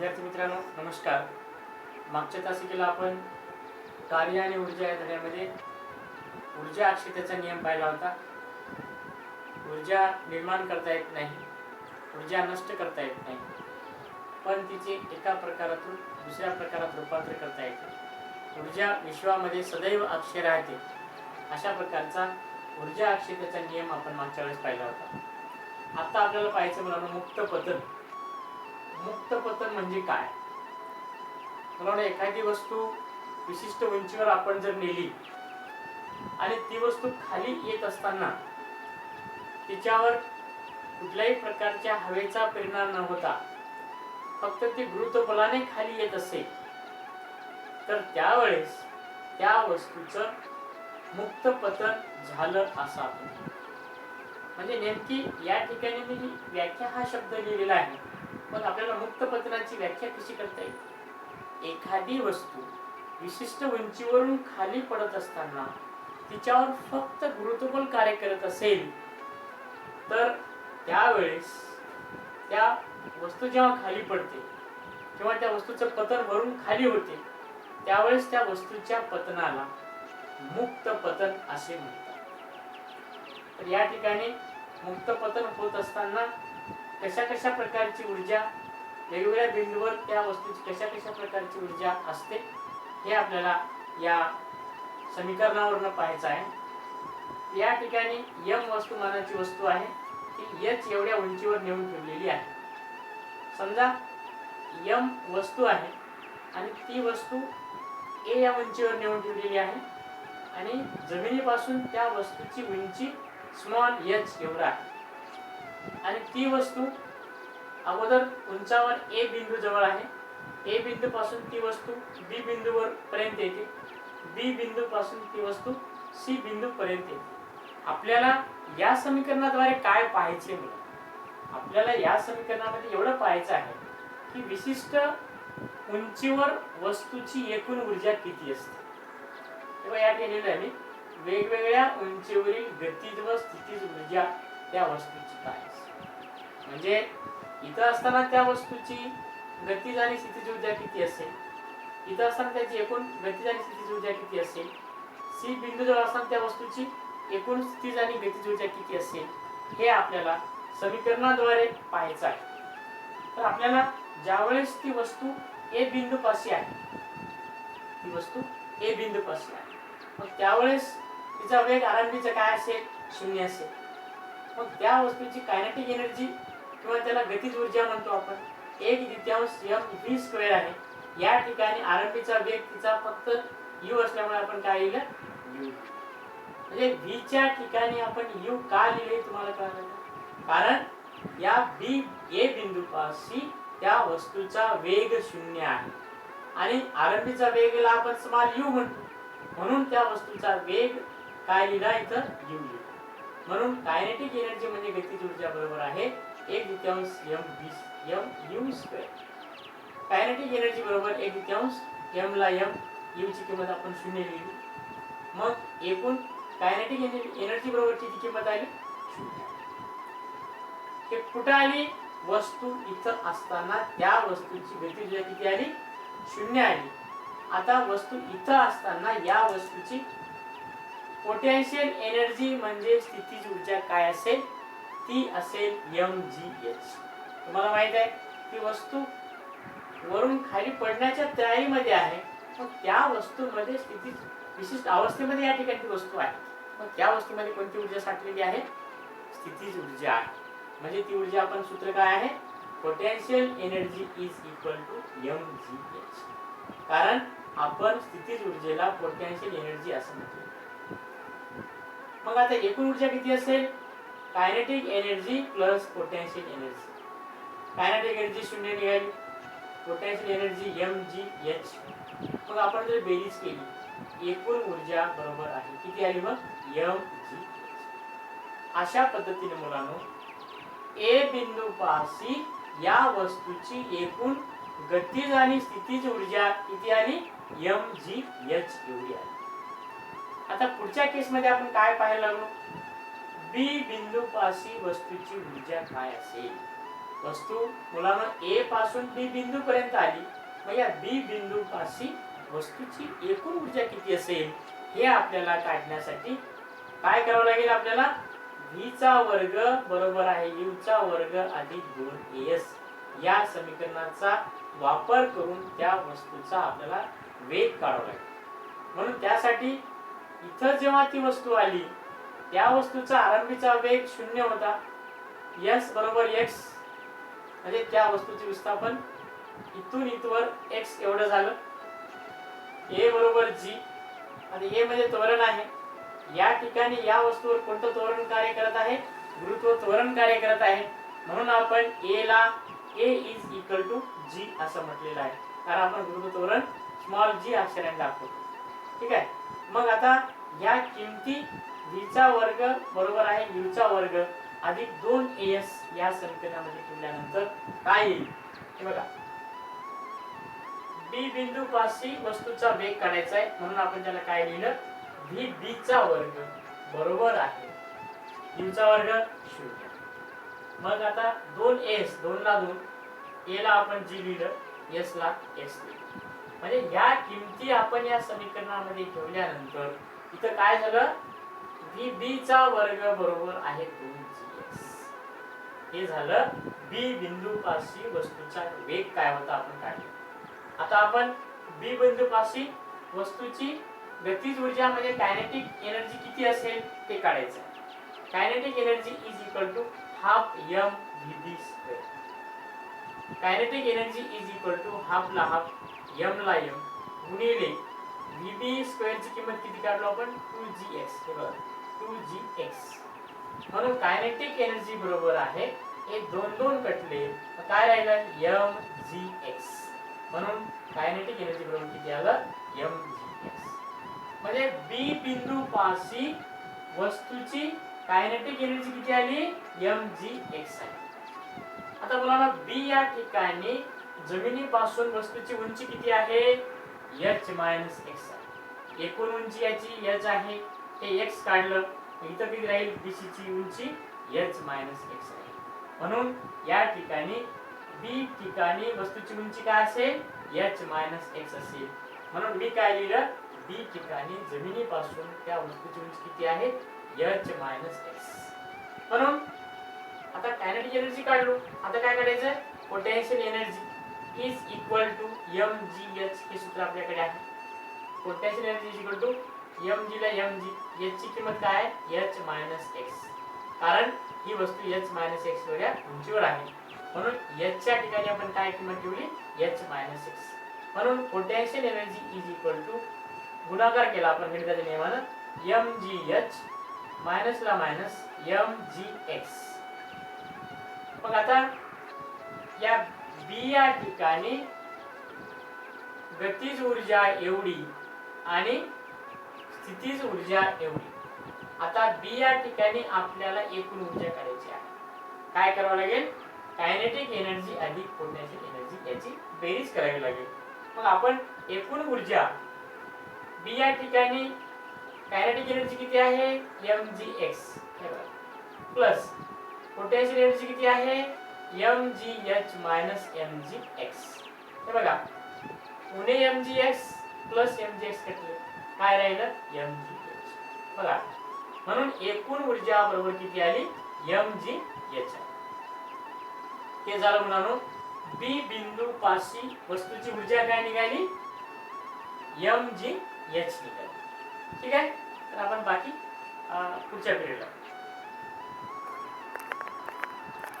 विद्यार्थी मित्रांनो नमस्कार. मागच्या तासिकेला आपण कार्य आणि ऊर्जा या धड्यामध्ये ऊर्जा अक्षतेचा नियम पाहिला होता. ऊर्जा निर्माण करता येत नाही ऊर्जा नष्ट करता येत नाही. पण तिचे एका प्रकारातून दुसऱ्या प्रकारात रूपांतर करता येते. ऊर्जा विश्वामध्ये सदैव अक्षय राहते. अशा प्रकारचा ऊर्जा अक्षतेचा नियम आपण मागच्या वेळेस पाहिला होता. आता आपल्याला पाहायचं मुलांना मुक्त बदल मुक्त पतन म्हणजे काय? मला एखादी वस्तू विशिष्ट उंचीवर आपण जर नेली आणि ती वस्तू खाली येत असताना तिच्यावर कुठल्याही प्रकारच्या हवेचा परिणाम न होता फक्त ती गुरुत्वबलाने खाली येत असेल तर त्यावेळेस त्या वस्तूचं मुक्त पतन झालं असं आपण म्हणजे नेमकी या ठिकाणी मी व्याख्या हा शब्द लिहिलेला आहे. मग आपल्याला मुक्त व्याख्या कशी करता येईल? एखादी वस्तू विशिष्ट उंचीवरून खाली पडत असताना तिच्यावर फक्त गुरुत्वबल कार्य करत असेल तर त्यावेळेस त्या वस्तू जेव्हा खाली पडते किंवा त्या वस्तूचं पतन वरून खाली होते त्यावेळेस त्या वस्तूच्या पतनाला मुक्त पतन असे म्हणतात. तर या ठिकाणी मुक्त पतन होत असताना कशा कशा प्रकारची ऊर्जा वेगवेगळ्या बिंदूवर त्या वस्तूची कशा कशा प्रकारची ऊर्जा असते हे आपल्याला या समीकरणावरनं पाहायचं आहे. या ठिकाणी यम वस्तुमानाची वस्तू आहे ती यच एवढ्या उंचीवर नेऊन ठेवलेली आहे. समजा यम वस्तू आहे आणि ती वस्तू ए या उंचीवर नेऊन ठेवलेली आहे आणि जमिनीपासून त्या वस्तूची उंची स्मॉल एच एवढा आहे. आणि ती वस्तू अगोदर उंचावर ए बिंदू जवळ आहे. ए बिंदू पासून ती वस्तू बी बिंदूवर पर्यंत येते. बी बिंदू पासून ती वस्तू सी बिंदू पर्यंत येते. आपल्याला या समीकरणाद्वारे काय पाहायचे आपल्याला या समीकरणामध्ये एवढं पाहायचं आहे की विशिष्ट उंचीवर वस्तूची एकूण ऊर्जा किती असते? तेव्हा या ठिकाणी आहे वेगवेगळ्या उंचीवरील गतीज व स्थितीज ऊर्जा त्या वस्तूची काय म्हणजे इथं असताना त्या वस्तूची गतीज आणि स्थितीज ऊर्जा किती असेल? इथं असताना त्याची एकूण गतीज आणि स्थितीज ऊर्जा किती असेल? सी बिंदू जवळ असताना त्या वस्तूची एकूण स्थितीज आणि गतीज ऊर्जा किती असेल? हे आपल्याला समीकरणाद्वारे पाहायचं आहे. तर आपल्याला ज्यावेळेस ती वस्तू ए बिंदू पाशी आहे ती वस्तू ए बिंदू पाशी आहे. मग त्यावेळेस तिचा वेग आरंभीचा काय असेल? शून्य असेल. मग त्या वस्तूची कायनेटिक एनर्जी किंवा त्याला गतिज ऊर्जा म्हणतो आपण एक द्वितीयांश एम व्ही स्क्वेअर आहे. या ठिकाणी आरंभीचा वेग तिचा फक्त यू असल्यामुळे आपण काय लिहिलं? यू म्हणजे व्हीच्या ठिकाणी आपण यू का लिहिले तुम्हाला कळलं कारण या बी ए बिंदूपाशी त्या वस्तूचा वेग शून्य आहे. आणि आरंभीचा वेगला आपण स्मॉल यू म्हणतो. म्हणून त्या वस्तूचा वेग काय लिहिला इथं? यू लिहिला म्हणून कायनेटिक एनर्जी म्हणजे गतीज ऊर्जा बरोबर आहे. एक द्वितीयांश M B M U square kinetic energy बरोबर एक द्वितीयांश एम ला एम यू ची किंमत आपण शून्य लिहिली. मग एकूण कायनेटिक एनर्जी बरोबरची ती किंमत आली? हे कुठं आली? वस्तू इथं असताना त्या वस्तूची गती ऊर्जा किती आली? शून्य आली. आता वस्तू इथं असताना या वस्तूची पोटेन्शियल एनर्जी म्हणजे स्थितीज ऊर्जा काय असेल? ती असेल एम जी एच तुम्हाला माहीत आहे ती वस्तू वरून खाली पडण्याच्या तयारीमध्ये आहे. मग त्या वस्तूमध्ये स्थिती विशिष्ट अवस्थेमध्ये या ठिकाणी वस्तू आहे. मग त्या वस्तूमध्ये कोणती ऊर्जा साठलेली आहे? स्थितीज ऊर्जा आहे. म्हणजे ती ऊर्जा आपण सूत्र काय आहे? Potential energy is equal to M G H कारण आपण स्थितीज ऊर्जेला पोटेन्शियल एनर्जी असं म्हणतो. मग आता एकूण ऊर्जा किती असेल? Kinetic energy plus potential energy kinetic energy शून्य निघाली. Potential energy M G H मग आपण जर बेरीज केली एकूण ऊर्जा बरोबर आहे. किती आली मग? एम जी अशा पद्धतीने मुलांनो ए बिंदू पासी या वस्तूची एकूण गतीज आणि स्थितीज ऊर्जा किती आली? एम जी एच एवढी आली. आता पुढच्या केसमध्ये आपण काय पाहायला लागलो? बी बिंदू पाशी वस्तूची ऊर्जा काय असेल? वस्तू मुलांना ए पासून बी बिंदू पर्यंत आली. मग या बी बिंदू पाशी वस्तूची एकूण ऊर्जा किती असेल? हे आपल्याला काढण्यासाठी काय करावं लागेल आपल्याला? व्हीचा वर्ग बरोबर आहे यूचा वर्ग अधिक दोन एस या समीकरणाचा वापर करून त्या वस्तूचा आपल्याला वेग काढावा लागेल. म्हणून त्यासाठी इथं जेव्हा ती वस्तू आली त्या वस्तूचा आरंभीचा वेग शून्य होता. यस बरोबर एक्स म्हणजे त्या वस्तूचे विस्थापन इथून इथवर एक्स एवढं झालं. ए बरोबर जी आणि ए म्हणजे त्वरण आहे. या ठिकाणी या वस्तूवर कोणतं त्वरण कार्य करत आहे? गुरुत्व त्वरण कार्य करत आहे. म्हणून आपण ए ला A is equal to G असं म्हटलेलं आहे. कारण आपण गुरुत्व त्वरण स्मॉल जी अक्षराने दाखवतो. ठीक आहे? मग आता या किमती व्हीचा वर्ग बरोबर आहे युचा वर्ग अधिक दोन एस या समीकरणामध्ये ठेवल्यानंतर काय येईल? हे बघा. बी बिंदू पाशी वस्तूचा वेग काढायचा आहे म्हणून आपण त्याला काय लिहिलं? व्ही बी चा वर्ग बरोबर आहे. युचा वर्ग शून्य. मग आता दोन एस दोन ला दोन. ए ला आपण जी लिहिलं? एस ला एस लिहिलं. म्हणजे या किमती आपण या समीकरणामध्ये ठेवल्यानंतर इथं काय झालं? बी बी चा वर्ग बरोबर आहे दोन जी एस हे झालं बी बिंदू पाशी वस्तूचा वेग काय होता आपण काढलं. आता आपण बी बिंदू पाशी वस्तूची गतीज ऊर्जा म्हणजे कायनेटिक एनर्जी किती असेल ते काढायचं. Kinetic energy is equal to half M V B square kinetic energy is equal to half ला हाफ एम ला एम गुणिले व्ही बी स्क्वेअरची किंमत किती काढलो आपण? टू जी एक्स हे बघा. टू जी एक्स म्हणून कायनेटिक एनर्जी बरोबर आहे. हे दोन दोन कटले. काय राहिलं? एम जी एक्स म्हणून कायनेटिक एनर्जी बरोबर किती आलं? एम जी एक्स म्हणजे बी बिंदू पाशी वस्तूची कायनेटिक एनर्जी किती आली? एम जी एक्स आहे आता मुलांना बी या ठिकाणी जमिनीपासून वस्तूची उंची किती आहे? एच मायनस एक्स आहे. एकूण उंची याची एच आहे. हे एक्स काढलं इथं किती राहील? बीसीची ची उंची एच मायनस एक्स आहे. म्हणून या ठिकाणी बी ठिकाणी वस्तूची उंची काय असेल? एच मायनस एक्स असेल. म्हणून मी काय लिहिलं? बी ठिकाणी जमिनीपासून त्या वस्तूची उंची किती आहे? एच मायनस एक्स म्हणून आता कायनेटिक एनर्जी काढलो. आता काय काढायचं? Potential energy is equal to M G H हे सूत्र आपल्याकडे आहे. Potential energy is equal to M G ला एम जी एच ची किंमत काय आहे? एच मायनस एक्स कारण ही वस्तू एच मायनस एक्स एवढ्या उंचीवर आहे. म्हणून एच च्या ठिकाणी आपण काय किंमत ठेवली? एच मायनस एक्स म्हणून potential energy is equal to गुणाकार केला आपण गणिताच्या नियमानं एम जी एच मायनस ला मायनस एम जी एक्स मग आता या बी या ठिकाणी गतीज ऊर्जा एवढी आणि स्थितीज ऊर्जा एवढी. आता बी या ठिकाणी आपल्याला एकूण ऊर्जा करायची आहे. काय करावं लागेल? कायनेटिक एनर्जी अधिक पोटेन्शियल एनर्जी याची बेरीज करावी लागेल. मग आपण एकूण ऊर्जा बी या ठिकाणी कायनेटिक एनर्जी किती आहे? M G X plus potential energy किती आहे? M G H minus M G X हे बघा. उणे M G X plus M G X कटले काय राहिलं? एम जी एच बघा. म्हणून एकूण ऊर्जा बरोबर किती आली? एम जी एच हे झालं मुलांनो बी बिंदू पाशी वस्तूची ऊर्जा काय निघाली? एम जी एच निघाली. ठीक आहे? तर आपण बाकी पुढच्या पिरियडला